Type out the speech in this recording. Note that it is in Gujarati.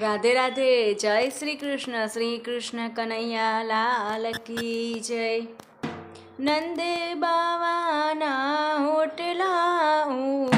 રાધે રાધે, જય શ્રી કૃષ્ણ શ્રી કૃષ્ણ કનૈયા, લાલ કી જય. નંદ બાવાના હોટલા હું